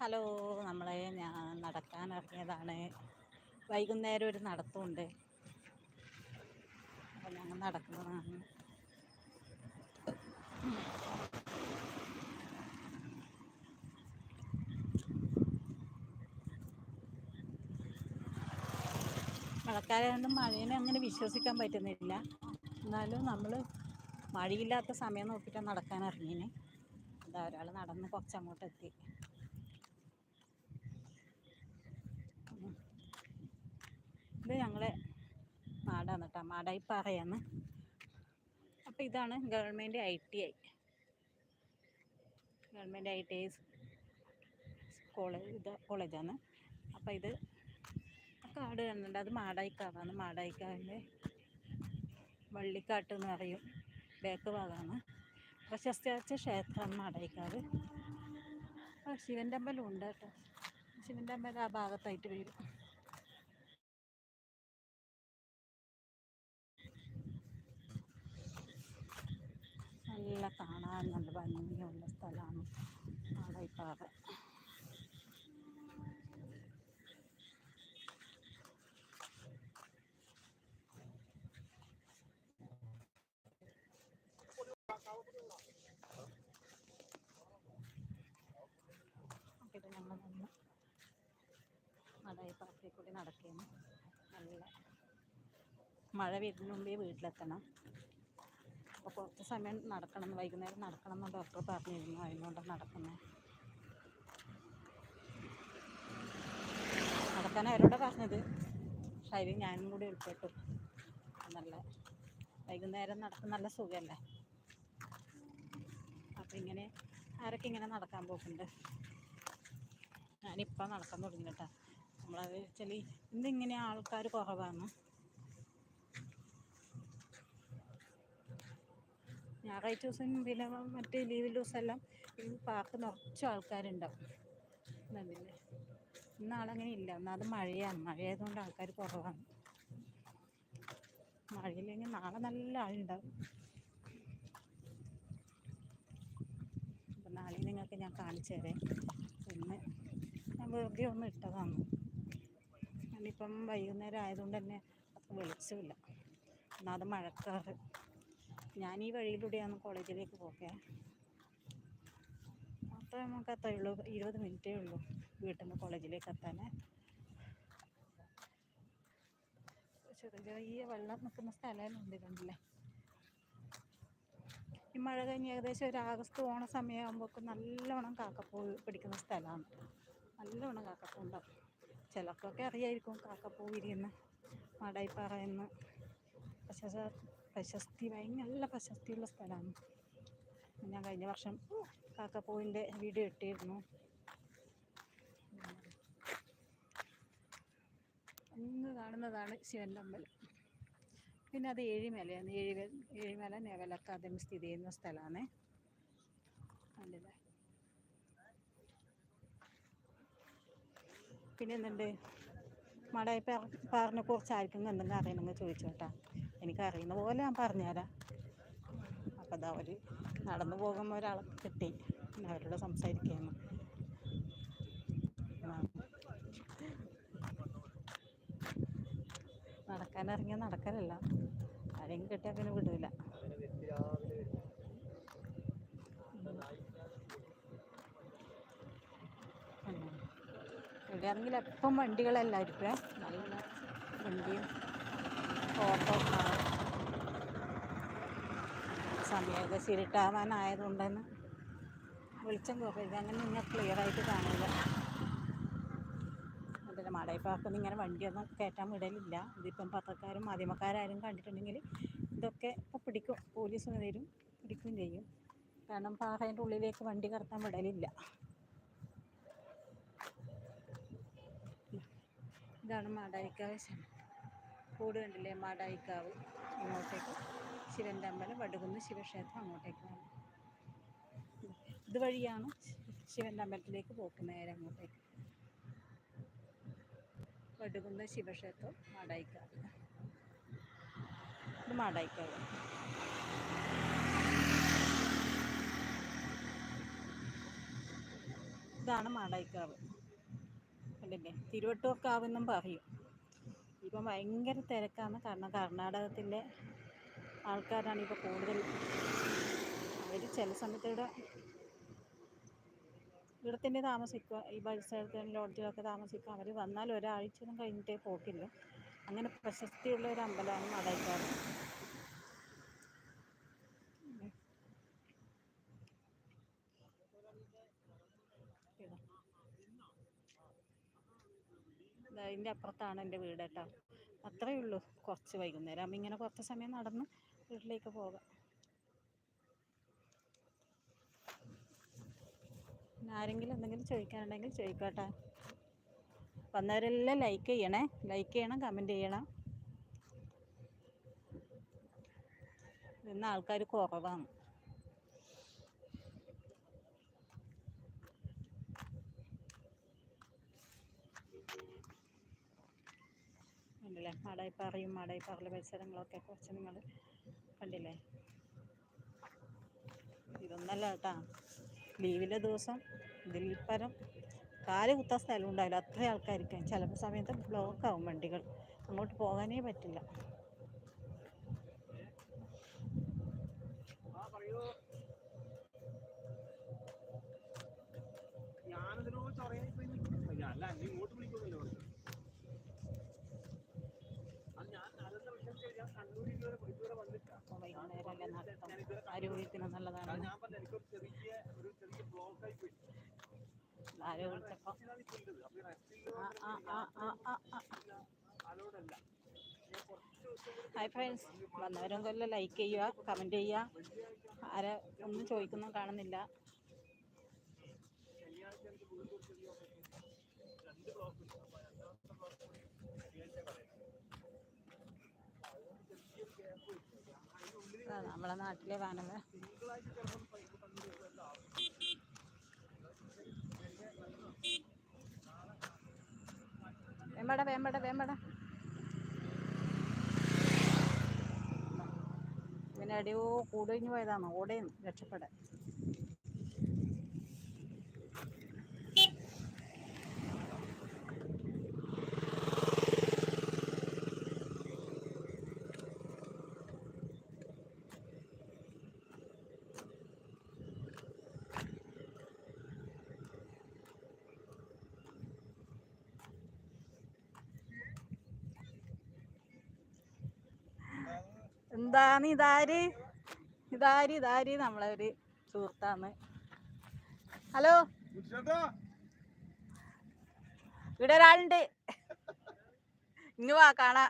Hello നമ്മളെ ഞാൻ നടക്കാൻ ഇറങ്ങിയതാണ്. വൈകുന്നേരം ഒരു നടത്തമുണ്ട്. അപ്പോൾ ഞങ്ങൾ നടക്കുന്നതാണ്. മഴക്കാലം മഴയെ അങ്ങനെ വിശ്വസിക്കാൻ പറ്റുന്നില്ല. എന്നാലും നമ്മൾ മഴയില്ലാത്ത സമയം നോക്കിയിട്ടാണ് നടക്കാൻ ഇറങ്ങിയത് അതാ ഒരാൾ നടന്ന് കുറച്ചങ്ങോട്ട് ഇത് ഞങ്ങളെ നാടാണ് കേട്ടോ മാടായിപ്പാറയാണ്. അപ്പോൾ ഇതാണ് government I T I. Government I T I college ഇത് കോളേജാണ്. അപ്പോൾ ഇത് കാട് കാണുന്നുണ്ട്. അത് മാടായിക്കാവാണ്. മാടായിക്കാവിന്റെ വള്ളിക്കാട്ട് എന്ന് പറയും. ബേക്ക് ഭാഗമാണ് പ്രശസ്തിയാച്ച ക്ഷേത്രമാണ് മാടായിക്കാവ്. ശിവന്റെ അമ്പലം ഉണ്ട് കേട്ടോ ശിവന്റെ അമ്പലം ആ ഭാഗത്തായിട്ട് വരും. നല്ല കാണാൻ നല്ല ഭംഗിയുള്ള സ്ഥലമാണ് മാടായിപ്പാറ ഇത് കൂടി നടക്കുകയാണ്. നല്ല മഴ വരുന്ന മുമ്പേ വീട്ടിലെത്തണം. അപ്പോൾ കുറച്ച് സമയം നടക്കണം വൈകുന്നേരം നടക്കണം എന്ന് ഡോക്ടർ പറഞ്ഞിരുന്നു. അതിനുകൊണ്ടാണ് നടക്കുന്നത് നടക്കാൻ അവരോട് പറഞ്ഞത്. പക്ഷേ അതിൽ ഞാനും കൂടി ഉൾപ്പെട്ടു. നല്ല വൈകുന്നേരം നടക്കുന്ന നല്ല സുഖമല്ലേ? അപ്പം ഇങ്ങനെ ആരൊക്കെ ഇങ്ങനെ നടക്കാൻ പോക്കുന്നുണ്ട് ഞാനിപ്പം നടക്കാൻ തുടങ്ങി നമ്മളത് വെച്ചാൽ ഇന്നിങ്ങനെ ആൾക്കാർ കുറവാണ്. ഞായറാഴ്ച ദിവസം പിന്നെ മറ്റേ ലീവ് ദിവസമെല്ലാം ഈ പാർക്ക് നിറച്ച് ആൾക്കാരുണ്ടാവും. എന്നതില്ലേ ഇന്നാളങ്ങനെ ഇല്ല. ഒന്നാമത് മഴയാണ്. മഴയായതുകൊണ്ട് ആൾക്കാർ കുറവാണ്. മഴയില്ലെങ്കിൽ നാളെ നല്ല ആളുണ്ടാവും. അപ്പം നാളെ നിങ്ങൾക്ക് ഞാൻ കാണിച്ചു തരാം. പിന്നെ ഞാൻ വെറുതെ ഒന്ന് ഇട്ടതാണ്. ഞാനിപ്പം വൈകുന്നേരം ആയതുകൊണ്ട് തന്നെ അത്ര വെളിച്ചമില്ല ഒന്നാമത് മഴക്കാറ്. ഞാൻ ഈ വഴിയിലൂടെയാണ് കോളേജിലേക്ക് പോകെ അപ്പോൾ നമുക്ക് അത്രയേ ഇരുപത് മിനിറ്റേ ഉള്ളൂ വീട്ടിൽ നിന്ന് കോളേജിലേക്ക് എത്താൻ ചെറിയ ചെറിയ വെള്ളം നിൽക്കുന്ന സ്ഥലമുണ്ട് കണ്ടില്ലേ? ഈ മഴ കഴിഞ്ഞ് ഏകദേശം ഒരു ആഗസ്റ്റ് ഓണ സമയമാകുമ്പോഴേക്കും നല്ലവണ്ണം കാക്കപ്പൂ പിടിക്കുന്ന സ്ഥലമാണ്. നല്ലവണ്ണം കാക്കപ്പൂ ഉണ്ടാവും. ചിലർക്കൊക്കെ അറിയായിരിക്കും കാക്കപ്പൂ വിരിയുന്ന മാടായിപ്പാറ എന്ന് പ്രശസ്ത പ്രശസ്തി നല്ല പ്രശസ്തിയുള്ള സ്ഥലമാണ്. ഞാൻ കഴിഞ്ഞ വർഷം കാക്കപ്പൂവിന്റെ വീഡിയോ ഇട്ടിരുന്നു. അങ്ങ് കാണുന്നതാണ് ശിവന്റെ അമ്പലം പിന്നെ അത് ഏഴിമലയാണ്. ഏഴ് ഏഴിമല നേവൽ അക്കാദമി സ്ഥിതി ചെയ്യുന്ന സ്ഥലമാണ്. നല്ലത് പിന്നെ എന്തുണ്ട്? മടയപ്പാറിനെ കുറിച്ച് ആർക്കും എന്തെങ്കിലും അറിയണമെങ്കിൽ ചോദിച്ചോട്ടാ. എനിക്ക് അറിയുന്ന പോലെ ഞാൻ പറഞ്ഞുതരാം. അപ്പോൾ അതാ അവർ നടന്നു പോകുമ്പോൾ ഒരാളെ കിട്ടി. പിന്നെ അവരോട് സംസാരിക്കുകയാണ് നടക്കാനിറങ്ങിയാൽ നടക്കലല്ല. ആരെങ്കിലും കിട്ടിയാൽ പിന്നെ വിടില്ല ഇവിടെ ആണെങ്കിൽ എപ്പം വണ്ടികളെല്ലായിരിക്കും നല്ല വണ്ടിയും സമയമൊക്കെ ഇരുട്ടാവാനായതുകൊണ്ടെന്ന് വെളിച്ചം കുറയില്ല അങ്ങനെ നിങ്ങൾ ക്ലിയർ ആയിട്ട് കാണില്ല അതിന്റെ മടയപ്പാക്കൊന്നും ഇങ്ങനെ വണ്ടിയൊന്നും കയറ്റാൻ വിടലില്ല. ഇതിപ്പം പത്രക്കാരും മാധ്യമക്കാരും കണ്ടിട്ടുണ്ടെങ്കിൽ ഇതൊക്കെ ഇപ്പോൾ പിടിക്കും. പോലീസ് വരും പിടിക്കുകയും ചെയ്യും. കാരണം പാറേന്റെ ഉള്ളിലേക്ക് വണ്ടി കടത്താൻ വിടലില്ല. ഇതാണ് മാടായിക്കാവ്. കൂട് കണ്ടില്ലേ മാടായിക്കാവ്? ഇങ്ങോട്ടേക്ക്. ശിവന്റെ അമ്പലം വടുകുന്ന് ശിവക്ഷേത്രം അങ്ങോട്ടേക്കാണ് ഇതുവഴിയാണ് ശിവന്റെ അമ്പലത്തിലേക്ക് പോക്ക് നേരെ അങ്ങോട്ടേക്ക്. വടുകുന്ന് ശിവക്ഷേത്രം മാടായിക്കാവ്. ഇത് മാടായിക്കാവ്. ഇതാണ് മാടായിക്കാവ്. കണ്ടില്ലേ? തിരുവട്ടൂർക്കാവ് എന്നും പറയും. ഇപ്പം ഭയങ്കര തിരക്കാണ്. കാരണം കർണാടകത്തിലെ ആൾക്കാരാണ് ഇപ്പോൾ കൂടുതൽ. അവർ ചില സമയത്ത് ഇവിടെ ഇവിടെ തന്നെ താമസിക്കുക ഈ പരിസരത്ത് ലോഡ്ജിലൊക്കെ താമസിക്കുക. അവർ വന്നാൽ ഒരാഴ്ചയൊന്നും കഴിഞ്ഞിട്ടേ പോക്കില്ല അങ്ങനെ പ്രശസ്തിയുള്ള ഒരു അമ്പലമാണ് മാടായിക്കാവ് അതിന്റെ അപ്പുറത്താണ് എന്റെ വീട് കേട്ടോ. അത്രയേ ഉള്ളൂ കുറച്ച് വൈകുന്നേരം. ഇങ്ങനെ കുറച്ച് സമയം നടന്ന് വീട്ടിലേക്ക് പോകാം. പിന്നെ ആരെങ്കിലും എന്തെങ്കിലും ചോദിക്കാനുണ്ടെങ്കിൽ ചോദിക്കട്ടെ. വന്നവരെല്ലാം ലൈക്ക് ചെയ്യണേ. ലൈക്ക് ചെയ്യണം കമന്റ് ചെയ്യണം. ഇന്ന് ആൾക്കാർ കുറവാണ്. ഉണ്ടല്ലേ മാടായിപ്പാറയും മാടായിപ്പാറയിലെ പരിസരങ്ങളൊക്കെ കുറച്ച് നിങ്ങൾ കണ്ടില്ലേ? ഇതൊന്നല്ല കേട്ടാ. ലീവിലെ ദിവസം ഇതിൽ പരം കാൽ കുത്താൻ സ്ഥലം ഉണ്ടാവില്ല. അത്ര ആൾക്കാർക്ക്. ചിലപ്പോൾ സമയത്ത് ബ്ലോക്ക് ആവും വണ്ടികൾ. അങ്ങോട്ട് പോകാനേ പറ്റില്ല. ഞാനതിനോട് ചൊറയായി പോയി അല്ല ഇങ്ങോട്ട് വിളിക്കുന്നില്ല അത് ഞാൻ അതെന്താ വിഷയം കഴിഞ്ഞാൽ കണ്ണൂർ ഇതുവരെ ഇതുവരെ വന്നിട്ടില്ല അപ്പോൾ വൈകുന്നേരമല്ലേ നടത്തം ആരോഗ്യത്തിന് നല്ലതാണ് അത് ഞാൻ പറഞ്ഞ എനിക്കൊരു ചെറിയ ഒരു ചെറിയ ബ്ലോക്ക് ആയി പോയി ആരോ വിളിച്ചപ്പോൾ ഇതാണ് ഇപ്പോൾ ഉള്ളത് അപ്പൊ ഈ റെസ്റ്റിൽ ആ ആ ആ ആ ആ ആ ദിവസം കൂടി ഹായ് ഫ്രണ്ട്സ് വന്നവരും കൊല്ലം ലൈക്ക് ചെയ്യുക കമന്റ് ചെയ്യുക. ആരെ ഒന്നും ചോദിക്കുന്നു കാണുന്നില്ല. രണ്ട് ബ്ലോക്ക് ഉണ്ട് അപ്പൊ രണ്ടാമത്തെ ബ്ലോക്ക് കൂടി ശനിയാഴ്ച പറയാം അതുകൊണ്ട് ചെറിയൊരു ഗ്യാപ്പ് വെച്ചു നമ്മളെ നാട്ടിലെ തന്നു വേമ്പട വേമ്പട വേമ്പട. ഇവനെ എവിടെയോ കൂടൊഴിഞ്ഞു പോയതാണ്? ഓടേന്ന് രക്ഷപ്പെടാൻ. എന്താണ് ഇതാര്? ഇതാര് ഇതാര്? നമ്മളെ ഒരു സുഹൃത്താണ്. ഹലോ? ഇവിടെ ഒരാളുണ്ട്. ഇങ്ങ് വാ കാണാ.